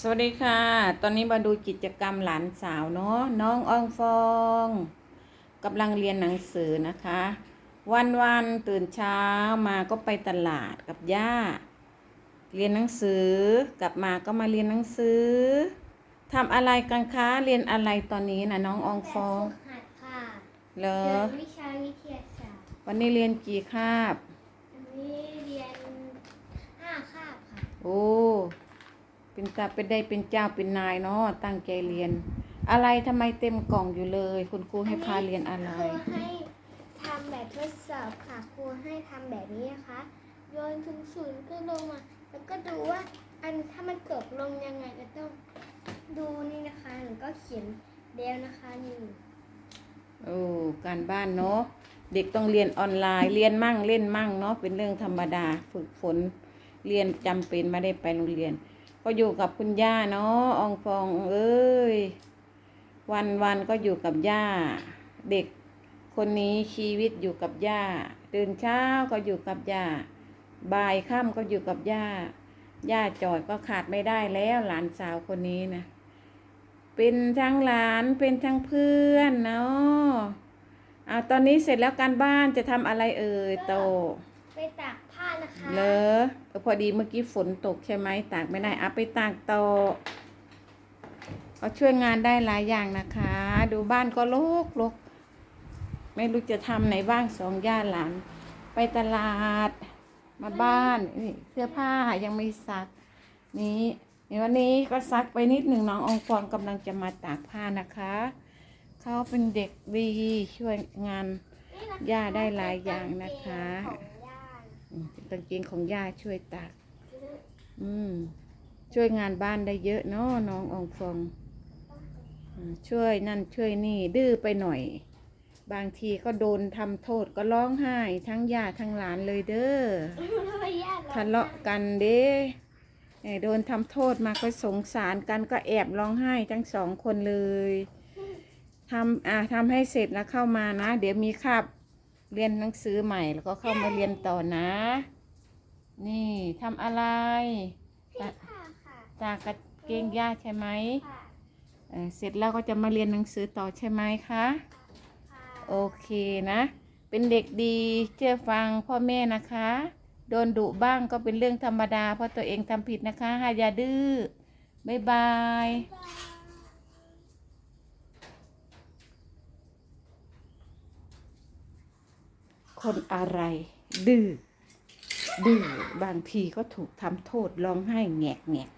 สวัสดีค่ะ ตอนนี้มาดูกิจกรรมหลานสาวเนาะน้องอองฟองกำลังเรียนหนังสือนะคะ วันวันๆตื่นเช้ามาก็ไปตลาดกับย่า เรียนหนังสือกลับมาก็มาเรียนหนังสือทำอะไรกันคะเรียนอะไรตอนนี้นะน้องอองฟองแบบฝึกหัดค่ะเหรอเรียนวิชาวิทยาศาสตร์วันนี้เรียนกี่คาบอันนี้เรียนห้าคาบค่ะโอ้ เป็นตาเป็นได้เป็นเจ้าเป็นนายเนาะตั้งใจเรียน อะไรทำไมเต็มกล่องอยู่เลย คุณครูให้พาเรียนอะไร ครูให้ทำแบบทดสอบค่ะครูให้ทำแบบนี้นะคะ โยนถึงศูนย์ก็ลงมาแล้วก็ดูว่าอันถ้ามันตกลงยังไงก็ต้องดูนี่นะคะหนูก็เขียนแล้วนะคะนี่โอ้การบ้านเนาะเด็กต้องเรียนออนไลน์เรียนมั่งเล่นมั่งเนาะเป็นเรื่องธรรมดา ฝึกฝนเรียนจำเป็นไม่ได้ไปโรงเรียน ก็อยู่กับคุณย่าเนาะอองฟองเอ้ยวันวันก็อยู่กับย่า เด็กคนนี้ชีวิตอยู่กับย่า ตื่นเช้าก็อยู่กับย่า บ่ายค่ำก็อยู่กับย่า ย่าจอดก็ขาดไม่ได้แล้วหลานสาวคนนี้นะ เป็นทั้งหลานเป็นทั้งเพื่อนเนาะเอาตอนนี้เสร็จแล้วการบ้านจะทำอะไรเอ่ยโต ไปตากผ้านะคะเลอเออพอดีเมื่อกี้ฝนตกใช่ไหมตากไม่ได้เอาไปตากโตอก็ช่วยงานได้หลายอย่างนะคะ ดูบ้านก็รกรกไม่รู้จะทำไหนบ้างสองย่าหลานไปตลาด มาบ้านนี่เสื้อผ้ายังไม่ซัก นี้ในวันนี้ก็ซักไปนิดหนึ่งน้ององฟองกำลังจะมาตากผ้านะคะเขาเป็นเด็กดีช่วยงานย่าได้หลายอย่างนะคะ กางเกงของย่ายช่วยตาก อืม ช่วยงานบ้านได้เยอะเนาะน้ององฟองช่วยนั่นช่วยนี่ ดื้อไปหน่อย บางทีก็โดนทำโทษก็ร้องไห้ ทั้งย่าทั้งหลานเลยเด้อทะเลาะกันเด้อโดนทำโทษมาก็สงสารกันก็แอบร้องไห้ทั้งสองคนเลยทำอ่าทำให้เสร็จแล้วเข้ามานะ เดี๋ยวมีคาบ เรียนหนังสือใหม่แล้วก็เข้ามาเรียนต่อนะ นี่ทำอะไรพี่ค่ะค่ะจากกางเกงย่าใช่ไหมค่ะเอ่อเสร็จแล้วก็จะมาเรียนหนังสือต่อใช่ไหมคะค่ะโอเคนะ เป็นเด็กดีเชื่อฟังพ่อแม่นะคะ โดนดุบ้างก็เป็นเรื่องธรรมดา เพราะตัวเองทำผิดนะคะหาอย่าดื้อบ๊ายบาย คนอะไร ดื้อดื้อบางทีก็ถูกทำโทษร้องไห้แงกแงก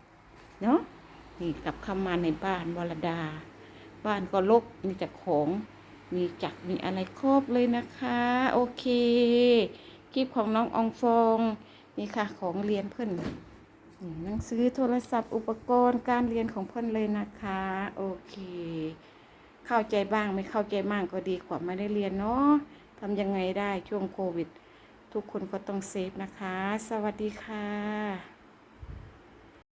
เนาะนี่กลับเข้ามาในบ้านวรดา บ้านก็รกมีแต่ของมีจักรมีอะไรครบเลยนะคะ โอเคคลิปของน้ององฟองนี่ค่ะของเรียนเพื่อนหนังสือโทรศัพท์อุปกรณ์การเรียนของเพื่อนเลยนะคะ โอเค เข้าใจบ้างไม่เข้าใจบ้างก็ดีกว่าไม่ได้เรียนเนาะ ทำยังไงได้ช่วงโควิด ทุกคนก็ต้องเซฟนะคะ สวัสดีค่ะ